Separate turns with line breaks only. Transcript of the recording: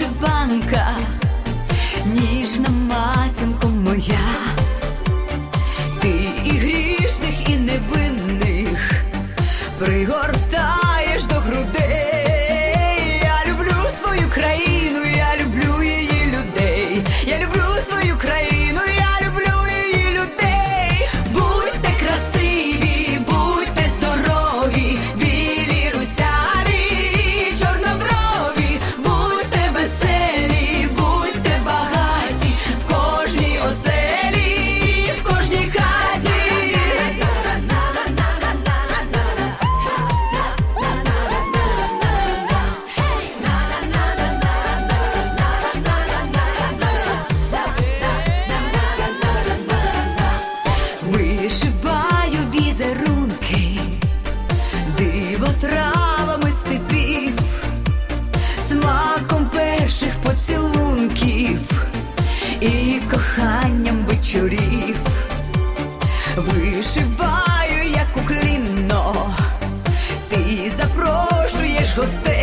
вишиванка, ніжна матінко моя, ти і грішних, і невинних пригор. і коханням вечорів, вишиваю, як уклінно, ти запрошуєш гостей.